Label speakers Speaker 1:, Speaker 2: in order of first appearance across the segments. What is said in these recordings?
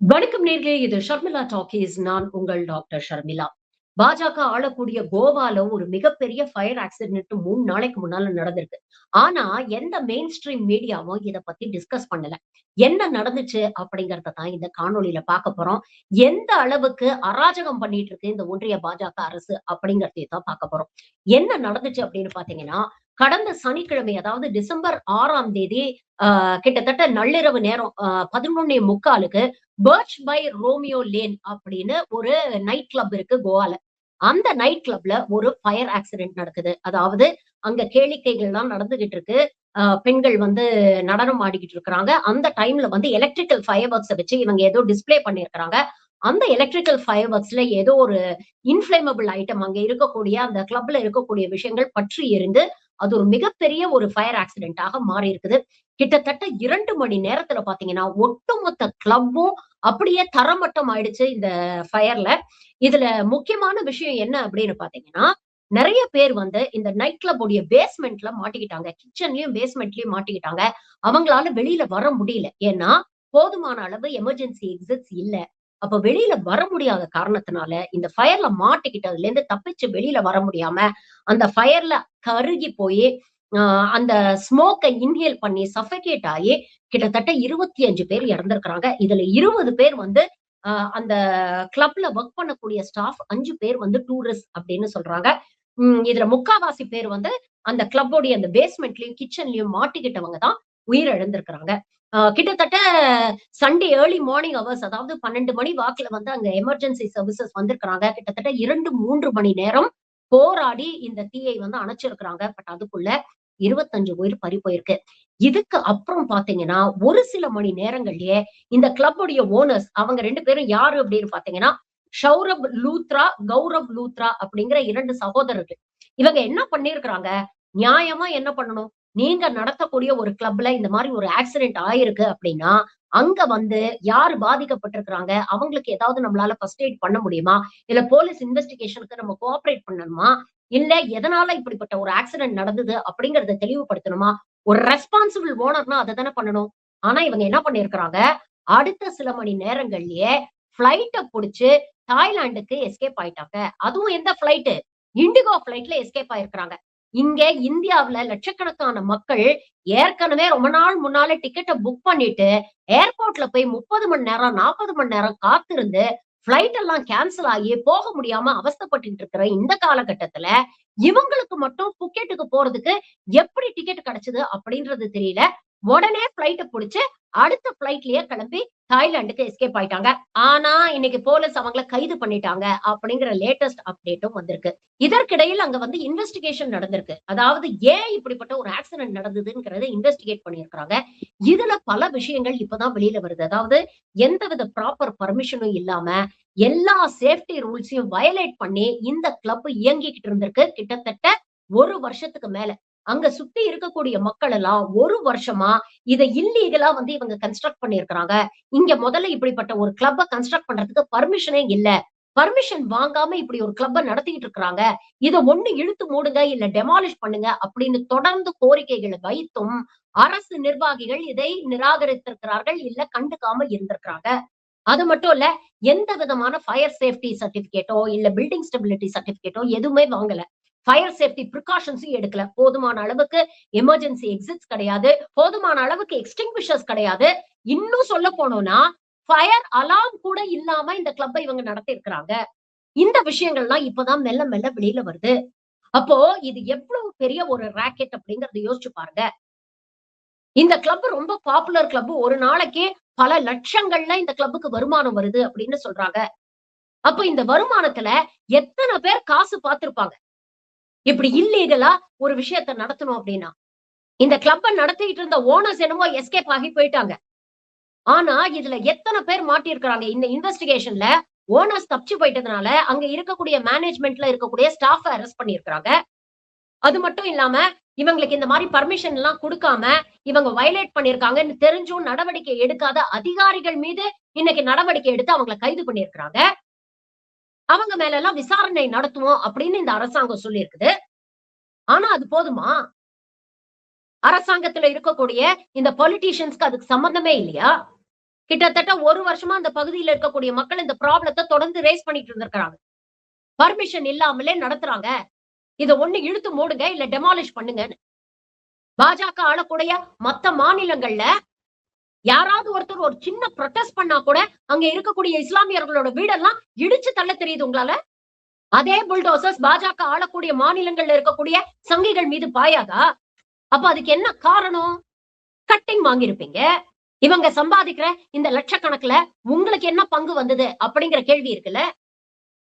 Speaker 1: வணக்கம் நேர்களே இது ஷர்மிளா டாக்கீஸ். நான் உங்கள் டாக்டர் ஷர்மிளா. பாஜக ஆளக்கூடிய கோவால ஒரு மிகப்பெரிய ஃபயர் ஆக்சிடென்ட் மூணு நாளைக்கு முன்னால நடந்திருக்கு. ஆனா எந்த மெயின் ஸ்ட்ரீம் மீடியாவும் இத பத்தி டிஸ்கஸ் பண்ணல. என்ன நடந்துச்சு அப்படிங்கறத தான் இந்த காணொலியில பார்க்க போறோம். எந்த அளவுக்கு அராஜகம் பண்ணிட்டு இருக்கு இந்த ஒன்றிய பாஜக அரசு அப்படிங்கறதையும் தான் பார்க்க போறோம். என்ன நடந்துச்சு அப்படின்னு பாத்தீங்கன்னா கடந்த சனிக்கிழமை அதாவது டிசம்பர் ஆறாம் தேதி கிட்டத்தட்ட நள்ளிரவு நேரம் ஆஹ் பதினொன்னே முக்காலுக்கு பர்ச் பை ரோமியோ லேன் அப்படின்னு ஒரு நைட் கிளப் இருக்கு கோவால. அந்த நைட் கிளப்ல ஒரு ஃபயர் ஆக்சிடென்ட் நடக்குது. அதாவது அங்க கேளிக்கைகள் எல்லாம் நடந்துகிட்டு இருக்கு. பெண்கள் வந்து நடனம் ஆடிக்கிட்டு இருக்கிறாங்க. அந்த டைம்ல வந்து எலக்ட்ரிக்கல் ஃபயர் ஒர்க்ஸை வச்சு இவங்க ஏதோ டிஸ்பிளே பண்ணியிருக்கிறாங்க. அந்த எலக்ட்ரிக்கல் ஃபயர் ஒர்க்ஸ்ல ஏதோ ஒரு இன்ஃபிளேமபிள் ஐட்டம் அங்க இருக்கக்கூடிய அந்த கிளப்ல இருக்கக்கூடிய விஷயங்கள் பற்றி எரிந்து அது ஒரு மிகப்பெரிய ஒரு ஃபயர் ஆக்சிடென்ட்டாக மாறி இருக்குது. கிட்டத்தட்ட இரண்டு மணி நேரத்துல பாத்தீங்கன்னா ஒட்டுமொத்த கிளப்பும் அப்படியே தரமட்டம் ஆயிடுச்சு இந்த ஃபயர்ல இதுல முக்கியமான விஷயம் என்ன அப்படின்னு பாத்தீங்கன்னா நிறைய பேர் வந்து இந்த நைட் கிளப் உடைய பேஸ்மெண்ட்ல மாட்டிக்கிட்டாங்க. கிச்சன்லயும் பேஸ்மெண்ட்லயும் மாட்டிக்கிட்டாங்க. அவங்களால வெளியில வர முடியல. ஏன்னா போதுமான அளவு எமர்ஜென்சி எக்ஸிட்ஸ் இல்ல. அப்ப வெளியில வர முடியாத காரணத்தினால இந்த ஃபயர்ல மாட்டிக்கிட்டதுல இருந்து தப்பிச்சு வெளியில வர முடியாம அந்த ஃபயர்ல கருகி போய் அந்த ஸ்மோக்கை இன்ஹேல் பண்ணி சஃபகேட் ஆகி கிட்டத்தட்ட இருபத்தி அஞ்சு பேர் இறந்திருக்கிறாங்க. இதுல இருபது பேர் வந்து அந்த கிளப்ல ஒர்க் பண்ணக்கூடிய ஸ்டாஃப் அஞ்சு பேர் வந்து டூரிஸ்ட் அப்படின்னு சொல்றாங்க. உம் இதுல முக்காவாசி பேர் வந்து அந்த கிளப்போடைய அந்த பேஸ்மெண்ட்லயும் கிச்சன்லயும் மாட்டிக்கிட்டவங்க தான் உயிரிழந்திருக்கிறாங்க. கிட்டத்தட்ட சண்டே ஏர்லி மார்னிங் அவர்ஸ் அதாவது பன்னெண்டு மணி வாக்குல வந்து அங்க எமர்ஜென்சி சர்வீசஸ் வந்திருக்கிறாங்க. கிட்டத்தட்ட இரண்டு மூன்று மணி நேரம் போராடி இந்த தீயை வந்து அணைச்சிருக்கிறாங்க. பட் அதுக்குள்ள இருபத்தஞ்சு உயிர் பறி போயிருக்கு. இதுக்கு அப்புறம் பாத்தீங்கன்னா ஒரு சில மணி நேரங்கள்லயே இந்த கிளப்புடைய ஓனர்ஸ் அவங்க ரெண்டு பேரும் யாரு அப்படின்னு பாத்தீங்கன்னா ஷௌரப் லூத்ரா கௌரவ் லூத்ரா அப்படிங்கிற இரண்டு சகோதரர்கள். இவங்க என்ன பண்ணிருக்கிறாங்க? நியாயமா என்ன பண்ணணும்? நீங்க நடத்தக்கூடிய ஒரு கிளப்ல இந்த மாதிரி ஒரு ஆக்சிடென்ட் ஆயிருக்கு அப்படின்னா அங்க வந்து யாரு பாதிக்கப்பட்டிருக்கிறாங்க? அவங்களுக்கு ஏதாவது நம்மளால ஃபர்ஸ்ட் எய்ட் பண்ண முடியுமா? இல்ல போலீஸ் இன்வெஸ்டிகேஷனுக்கு நம்ம கோஆபரேட் பண்ணணுமா? இல்ல எதனால இப்படிப்பட்ட ஒரு ஆக்சிடென்ட் நடந்தது அப்படிங்கறத தெளிவுபடுத்தணுமா? ஒரு ரெஸ்பான்சிபிள் ஓனர்னா அதை தானே பண்ணணும். ஆனா இவங்க என்ன பண்ணிருக்கிறாங்க? அடுத்த சில மணி நேரங்கள்லயே பிளைட்ட புடிச்சு தாய்லாந்துக்கு எஸ்கேப் ஆயிட்டாங்க. அதுவும் எந்த பிளைட்டு இண்டிகோ பிளைட்ல எஸ்கேப் ஆயிருக்கிறாங்க. இங்க இந்தியாவுல லட்சக்கணக்கான மக்கள் ஏற்கனவே ரொம்ப நாள் முன்னாலே டிக்கெட்டை புக் பண்ணிட்டு ஏர்போர்ட்ல போய் முப்பது மணி நேரம் நாற்பது மணி நேரம் காத்திருந்து பிளைட் எல்லாம் கேன்சல் ஆகி போக முடியாம அவஸ்தப்பட்டு இருக்கிற இந்த காலகட்டத்துல இவங்களுக்கு மட்டும் புக்கெட்டுக்கு போறதுக்கு எப்படி டிக்கெட் கிடைச்சது அப்படின்றது தெரியல. உடனே பிளைட்ட புடிச்சு அடுத்த பிளைட்லயே கிளம்பி தாய்லாந்துக்கு எஸ்கேப் ஆயிட்டாங்க. ஆனா இன்னைக்கு போலீஸ் அவங்கள கைது பண்ணிட்டாங்க அப்படிங்கிற லேட்டஸ்ட் அப்டேட்டும் வந்திருக்கு. இதற்கிடையில் அங்க வந்து இன்வெஸ்டிகேஷன் நடந்திருக்கு. அதாவது ஏன் இப்படிப்பட்ட ஒரு ஆக்சிடென்ட் நடந்ததுங்கிறத இன்வெஸ்டிகேட் பண்ணியிருக்கிறாங்க. இதுல பல விஷயங்கள் இப்பதான் வெளியில வருது. அதாவது எந்தவித ப்ராப்பர் பர்மிஷனும் இல்லாம எல்லா சேஃப்டி ரூல்ஸையும் வயலேட் பண்ணி இந்த கிளப் இயங்கிக்கிட்டு இருந்திருக்கு கிட்டத்தட்ட ஒரு வருஷத்துக்கு மேல. அங்க சுத்தி இருக்கக்கூடிய மக்கள் எல்லாம் ஒரு வருஷமா இதை இல்லீகலா வந்து இவங்க கன்ஸ்ட்ரக்ட் பண்ணிருக்கிறாங்க இங்க முதல்ல இப்படிப்பட்ட ஒரு கிளப்ப கன்ஸ்ட்ரக்ட் பண்றதுக்கு பர்மிஷனே இல்ல. பர்மிஷன் வாங்காம இப்படி ஒரு கிளப்ப நடத்திக்கிட்டு இருக்கிறாங்க. இதை ஒண்ணு இழுத்து மூடுங்க இல்ல டெமாலிஷ் பண்ணுங்க அப்படின்னு தொடர்ந்து கோரிக்கைகளை வைத்தும் அரசு நிர்வாகிகள் இதை நிராகரித்திருக்கிறார்கள் இல்ல கண்டுக்காம இருந்திருக்கிறாங்க. அது மட்டும் இல்ல எந்த விதமான ஃபயர் சேஃப்டி சர்டிபிகேட்டோ இல்ல பில்டிங் ஸ்டெபிலிட்டி சர்டிபிகேட்டோ எதுவுமே வாங்கல. ஃபயர் சேஃப்டி ப்ரிகாஷன்ஸும் எடுக்கல. போதுமான அளவுக்கு எமர்ஜென்சி எக்ஸிட்ஸ் கிடையாது. போதுமான அளவுக்கு எக்ஸ்டிங்விஷர்ஸ் கிடையாது. இன்னும் சொல்ல போனோம்னா ஃபயர் அலாம் கூட இல்லாம இந்த கிளப்பை இவங்க நடத்தி இருக்கிறாங்க இந்த விஷயங்கள்லாம் இப்பதான் மெல்ல மெல்ல வெளியில வருது. அப்போ இது எவ்வளவு பெரிய ஒரு ராக்கெட் அப்படிங்கறத யோசிச்சு பாருங்க. இந்த கிளப் ரொம்ப பாப்புலர் கிளப் ஒரு நாளைக்கு பல லட்சங்கள்ல இந்த கிளப்புக்கு வருமானம் வருது அப்படின்னு சொல்றாங்க. அப்ப இந்த வருமானத்துல எத்தனை பேர் காசு பார்த்திருப்பாங்க? இப்படி இல்லீகலா ஒரு விஷயத்த நடத்தணும் அப்படின்னா இந்த கிளப்ப நடத்திட்டு இருந்த ஓனர்ஸ் என்னமோ எஸ்கேப் ஆகி போயிட்டாங்க. ஆனா இதுல எத்தனை பேர் மாட்டியிருக்கிறாங்க? இந்த இன்வெஸ்டிகேஷன்ல ஓனர்ஸ் தப்பிச்சு போயிட்டதுனால அங்க இருக்கக்கூடிய மேனேஜ்மெண்ட்ல இருக்கக்கூடிய ஸ்டாஃப் அரெஸ்ட் பண்ணியிருக்கிறாங்க. அது மட்டும் இல்லாம இவங்களுக்கு இந்த மாதிரி பர்மிஷன் எல்லாம் கொடுக்காம இவங்க வயலேட் பண்ணிருக்காங்கன்னு தெரிஞ்சும் நடவடிக்கை எடுக்காத அதிகாரிகள் மீது இன்னைக்கு நடவடிக்கை எடுத்து அவங்களை கைது பண்ணியிருக்கிறாங்க. அவங்க மேல எல்லாம் விசாரணை நடத்துவோம் அப்படின்னு இந்த அரசாங்கம் சொல்லியிருக்குது. ஆனா அது போதுமா? அரசாங்கத்துல இருக்கக்கூடிய இந்த பொலிட்டீஷியன்ஸ்க்கு அதுக்கு சம்பந்தமே இல்லையா? கிட்டத்தட்ட ஒரு வருஷமா அந்த பகுதியில இருக்கக்கூடிய மக்கள் இந்த ப்ராப்ளத்தை தொடர்ந்து ரேஸ் பண்ணிட்டு இருந்திருக்காங்க பர்மிஷன் இல்லாமலே நடத்துறாங்க. இதை ஒண்ணு இழுத்து மூடுங்க இல்ல டெமாலிஷ் பண்ணுங்கன்னு. பாஜக ஆளக்கூடிய மத்த மாநிலங்கள்ல யாராவது ஒருத்தர் ஒரு சின்ன ப்ரொட்டஸ்ட் பண்ணா கூட அங்க இருக்கக்கூடிய இஸ்லாமியர்களோட வீடெல்லாம் இடிச்சு தள்ள தெரியுது உங்களால? அதே புல்டோசர்ஸ் பாஜக ஆளக்கூடிய மாநிலங்கள்ல இருக்கக்கூடிய சங்கிகள் மீது பாயாதா? அப்ப அதுக்கு என்ன காரணம்? கட்டிங் வாங்கியிருப்பீங்க. இவங்க சம்பாதிக்கிற இந்த லட்சக்கணக்குல உங்களுக்கு என்ன பங்கு வந்தது அப்படிங்கிற கேள்வி இருக்குல்ல?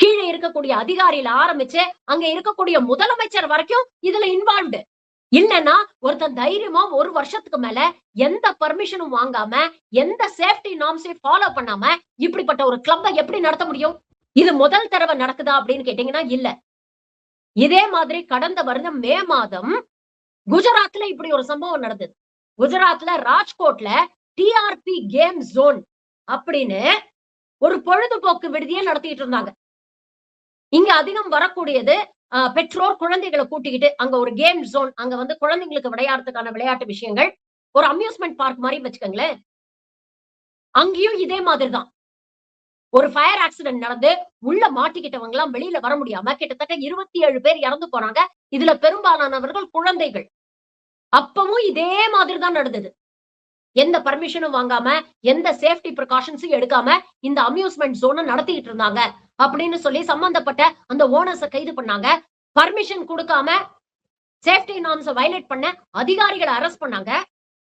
Speaker 1: கீழே இருக்கக்கூடிய அதிகாரியில ஆரம்பிச்சு அங்க இருக்கக்கூடிய முதலமைச்சர் வரைக்கும் இதுல இன்வால்வ்டு இல்லைன்னா ஒருத்தன் தைரியமா ஒரு வருஷத்துக்கு மேல எந்த பர்மிஷனும் வாங்காம எந்த சேஃப்டி நார்ம்ஸையும் ஃபாலோ பண்ணாம இப்படிப்பட்ட ஒரு கிளப்பை எப்படி நடத்த முடியும்? இது முதல் தடவை நடக்குதா அப்படின்னு கேட்டீங்கன்னா இல்ல. இதே மாதிரி கடந்த வருடம் மே மாதம் குஜராத்ல இப்படி ஒரு சம்பவம் நடந்தது. குஜராத்ல ராஜ்கோட்ல டிஆர்பி கேம் ஜோன் அப்படின்னு ஒரு பொழுதுபோக்கு விடுதியை நடத்திட்டு இருந்தாங்க. இங்க அதிகம் வரக்கூடியது பெற்றோர் குழந்தைகளை கூட்டிக்கிட்டு அங்க ஒரு கேம் ஜோன் அங்க வந்து குழந்தைங்களுக்கு விளையாடுறதுக்கான விளையாட்டு விஷயங்கள் ஒரு அம்யூஸ்மெண்ட் பார்க் மாதிரி வச்சுக்கோங்களேன். அங்கேயும் இதே மாதிரிதான். ஒரு ஃபயர் ஆக்சிடென்ட் நடந்து உள்ள மாட்டிக்கிட்டவங்க எல்லாம் வெளியில வர முடியாம கிட்டத்தட்ட இருபத்தி ஏழு பேர் இறந்து போனாங்க இதுல பெரும்பாலானவர்கள் குழந்தைகள். அப்பவும் இதே மாதிரி தான் நடந்தது. எந்த பர்மிஷனும் வாங்காம எந்த சேஃப்டி ப்ரிகாஷன்ஸும் எடுக்காம இந்த அம்யூஸ்மெண்ட் ஜோனை நடத்திக்கிட்டு இருந்தாங்க. அப்படின்னு சொல்லி சம்பந்தப்பட்ட அந்த ஓனர்ஸை கைது பண்ணாங்க. பர்மிஷன் கொடுக்காம சேஃப்டி நார்ம்ஸ் வயலேட் பண்ண அதிகாரிகளை அரெஸ்ட் பண்ணாங்க.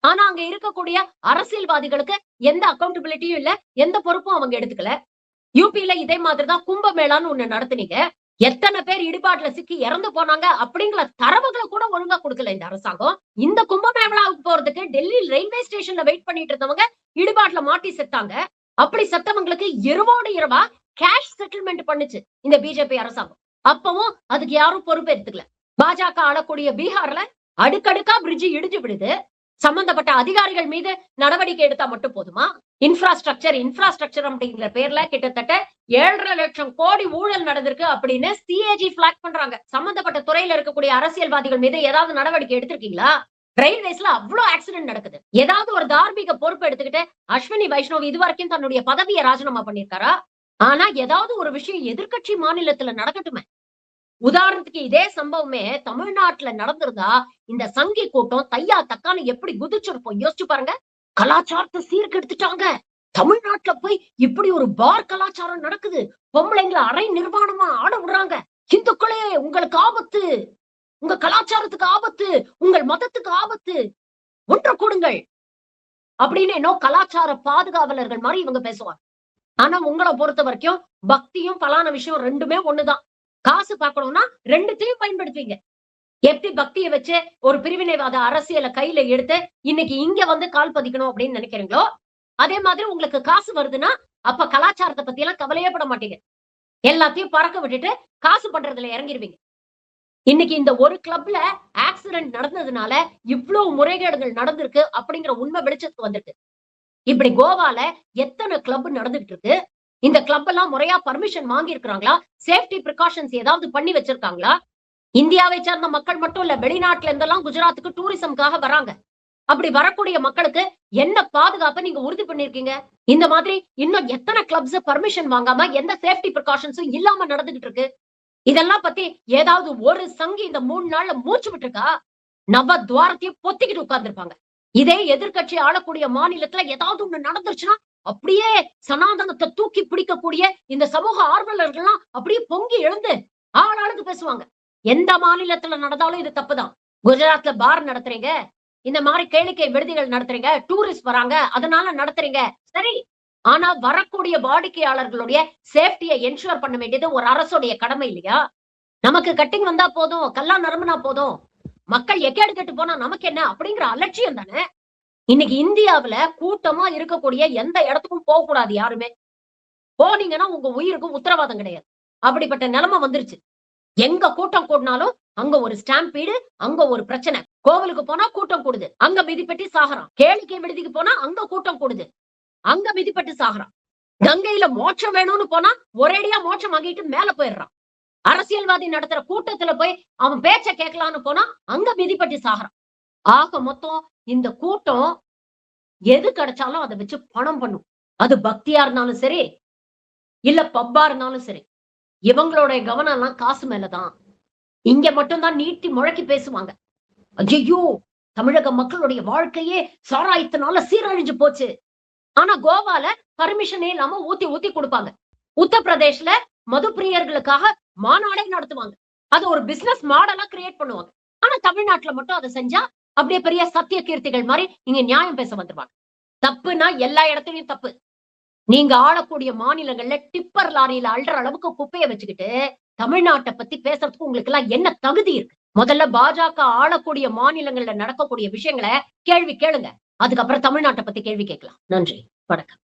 Speaker 1: ஆனா அங்க இருக்கக்கூடிய அரசியல்வாதிகளுக்கு எந்த அக்கௌண்டபிலிட்டியும் இல்ல எந்த பொறுப்பும் அவங்க எடுத்துக்கல. யூபில இதே மாதிரிதான் கும்பமேளான்னு ஒண்ணு நடத்துனீங்க. எத்தனை பேர் இடிபாட்டுல சிக்கி இறந்து போனாங்க அப்படிங்கிற தரவுகளை கூட ஒழுங்கா கொடுக்கல இந்த அரசாங்கம். இந்த கும்பமேளாவுக்கு போறதுக்கு டெல்லி ரயில்வே ஸ்டேஷன்ல வெயிட் பண்ணிட்டு இருந்தவங்க இடிபாட்டுல மாட்டி செத்தாங்க. அப்படி செத்தவங்களுக்கு இரவோடு இரவா கேஷ் செட்டில்மெண்ட் பண்ணுச்சு இந்த பிஜேபி அரசாங்கம். அப்பவும் அதுக்கு யாரும் பொறுப்பு எடுத்துக்கல. பாஜக ஆளக்கூடிய பீகார்ல அடுக்கடுக்கா பிரிட்ஜ் இடிஞ்சு விடுது சம்பந்தப்பட்ட அதிகாரிகள் மீது நடவடிக்கை எடுத்தா மட்டும் போதுமா? இன்ஃப்ராஸ்ட்ரக்சர் இன்ஃப்ராஸ்ட்ரக்சர் அப்படிங்கிற பேர்ல கிட்டத்தட்ட ஏழரை லட்சம் கோடி ஊழல் நடந்திருக்கு அப்படின்னு சிஏஜி பிளாக் பண்றாங்க. சம்பந்தப்பட்ட துறையில இருக்கக்கூடிய அரசியல்வாதிகள் மீது ஏதாவது நடவடிக்கை எடுத்திருக்கீங்களா? ரயில்வேஸ்ல அவ்வளவு ஆக்சிடென்ட் நடக்குது. ஏதாவது ஒரு தார்மீக பொறுப்பு எடுத்துக்கிட்டு அஸ்வினி வைஷ்ணவ் இதுவரைக்கும் தன்னுடைய பதவியை ராஜினாமா பண்ணிருக்காரா ஆனா ஏதாவது ஒரு விஷயம் எதிர்க்கட்சி மாநிலத்துல நடக்கட்டுமே. உதாரணத்துக்கு இதே சம்பவமே தமிழ்நாட்டுல நடந்திருந்தா இந்த சங்கி கூட்டம் தையா தக்கான்னு எப்படி குதிச்சிருப்போம்? யோசிச்சு பாருங்க. கலாச்சாரத்தை சீர்கெடுத்துட்டாங்க. தமிழ்நாட்டுல போய் இப்படி ஒரு பார் கலாச்சாரம் நடக்குது. பொம்பளைங்களை அரை நிர்வாணமா ஆட விடுறாங்க. இந்துக்களே உங்களுக்கு ஆபத்து. உங்க கலாச்சாரத்துக்கு ஆபத்து. உங்கள் மதத்துக்கு ஆபத்து. ஒன்று கொடுங்கள். அப்படின்னு என்னோ கலாச்சார பாதுகாவலர்கள் மாதிரி இவங்க பேசுவாங்க. ஆனா உங்களை பொறுத்த வரைக்கும் பக்தியும் பலான விஷயம் ரெண்டுமே ஒண்ணுதான். காசு பார்க்கணும்னா ரெண்டுத்தையும் பயன்படுத்துவீங்க. எப்படி பக்தியை வச்சு ஒரு பிரிவினைவாத அரசியலை கையில எடுத்து இன்னைக்கு இங்க வந்து கால் பதிக்கணும் அப்படின்னு நினைக்கிறீங்களோ அதே மாதிரி உங்களுக்கு காசு வருதுன்னா அப்ப கலாச்சாரத்தை பத்தி எல்லாம் கவலையே பட மாட்டீங்க. எல்லாத்தையும் பறக்க விட்டுட்டு காசு பண்றதுல இறங்கிருவீங்க. இன்னைக்கு இந்த ஒரு கிளப்ல ஆக்சிடென்ட் நடந்ததுனால இவ்வளவு முறைகேடுகள் நடந்திருக்கு அப்படிங்கிற உண்மை வெளிச்சத்துக்கு வந்திருக்கு இப்படி கோவால எத்தனை கிளப் நடந்துகிட்டு இருக்கு? இந்த கிளப் எல்லாம் முறையா பர்மிஷன் வாங்கி இருக்கிறாங்களா? சேஃப்டி ப்ரிகாஷன்ஸ் ஏதாவது பண்ணி வச்சிருக்காங்களா? இந்தியாவை சேர்ந்த மக்கள் மட்டும் இல்ல வெளிநாட்டுல இருந்தெல்லாம் குஜராத்துக்கு டூரிசம்காக வராங்க. அப்படி வரக்கூடிய மக்களுக்கு என்ன பாதுகாப்பை நீங்க உறுதி பண்ணிருக்கீங்க இந்த மாதிரி இன்னும் எத்தனை கிளப்ஸ் பர்மிஷன் வாங்காம எந்த சேஃப்டி ப்ரிகாஷன்ஸும் இல்லாம நடந்துகிட்டு இருக்கு? இதெல்லாம் பத்தி ஏதாவது ஒரு சங்கி இந்த மூணு நாள்ல மூச்சு விட்டுருக்கா? நவ துவாரத்தையும் பொத்திக்கிட்டு உட்கார்ந்துருப்பாங்க. இதே எதிர்க்கட்சி ஆளக்கூடிய மாநிலத்துல ஏதாவது ஒண்ணு நடந்துருச்சுன்னா அப்படியே சனாதனத்தை தூக்கி பிடிக்கக்கூடிய இந்த சமூக ஆர்வலர்கள்லாம் அப்படியே பொங்கி எழுந்து ஆளாளுக்கு பேசுவாங்க. எந்த மாநிலத்துல நடந்தாலும் இது தப்புதான். குஜராத்ல பார் நடத்துறீங்க. இந்த மாதிரி கேளிக்கை விடுதிகள் நடத்துறீங்க. டூரிஸ்ட் வராங்க. அதனால நடத்துறீங்க. சரி. ஆனா வரக்கூடிய வாடிக்கையாளர்களுடைய சேஃப்டியை என்ஷூர் பண்ண வேண்டியது ஒரு அரசுடைய கடமை இல்லையா? நமக்கு கட்டிங் வந்தா போதும். கல்லா நரம்புனா போதும். மக்கள் எக்கேடு கெட்டு போனா நமக்கு என்ன அப்படிங்கிற அலட்சியம் தானே? இன்னைக்கு இந்தியாவுல கூட்டமா இருக்கக்கூடிய எந்த இடத்துக்கும் போக கூடாது யாருமே. போனீங்கன்னா உங்க உயிருக்கும் உத்தரவாதம் கிடையாது. அப்படிப்பட்ட நிலைமை வந்துருச்சு. எங்க கூட்டம் கூடினாலும் அங்க ஒரு ஸ்டாம்பீடு அங்க ஒரு பிரச்சனை. கோவிலுக்கு போனா கூட்டம் கூடுது. அங்க மிதிப்பட்டி சாகரம். கேளிக்கை விடுதிக்கு போனா அங்க கூட்டம் கூடுது. அங்க மிதிப்பட்டு சாகரம். கங்கையில மோட்சம் வேணும்னு போனா ஒரேடியா மோட்சம் வாங்கிட்டு மேல போயிடுறான். அரசியல்வாதி நடத்துற கூட்டத்துல போய் அவன் பேச்ச கேட்கலான்னு போனா அங்க மிதிப்பட்டு சாகிறான். ஆக மொத்தம் இந்த கூட்டம் எது கிடைச்சாலும் அதை வச்சு பணம் பண்ணும். அது பக்தியா இருந்தாலும் சரி இல்ல பப்பா இருந்தாலும் சரி இவங்களோட கவனம் எல்லாம் காசு மேலதான். இங்க மட்டும்தான் நீட்டி முழக்கி பேசுவாங்க. ஐயோ தமிழக மக்களுடைய வாழ்க்கையே சாராயத்தினால சீரழிஞ்சு போச்சு. ஆனா கோவால பர்மிஷனே இல்லாம ஊத்தி ஊத்தி கொடுப்பாங்க. உத்தரப்பிரதேஷ்ல மது பிரியர்களுக்காக மாநாடே நடத்துவாங்க. அது ஒரு பிசினஸ் மாடலா கிரியேட் பண்ணுவாங்க. ஆனா தமிழ்நாட்டுல மட்டும் அதை செஞ்சா அப்படியே பெரிய சத்திய கீர்த்திகள் மாதிரி இங்க நியாயம் பேச வந்துருவாங்க. தப்புனா எல்லா இடத்துலயும் தப்பு. நீங்க ஆளக்கூடிய மாநிலங்கள்ல டிப்பர் லாரியில அல்ற அளவுக்கு குப்பைய வச்சுக்கிட்டு தமிழ்நாட்டை பத்தி பேசுறதுக்கு உங்களுக்கு எல்லாம் என்ன தகுதி இருக்கு? முதல்ல பாஜக ஆளக்கூடிய மாநிலங்கள்ல நடக்கக்கூடிய விஷயங்களை கேள்வி கேளுங்க. அதுக்கப்புறம் தமிழ்நாட்டை பத்தி கேள்வி கேட்கலாம். நன்றி. வணக்கம்.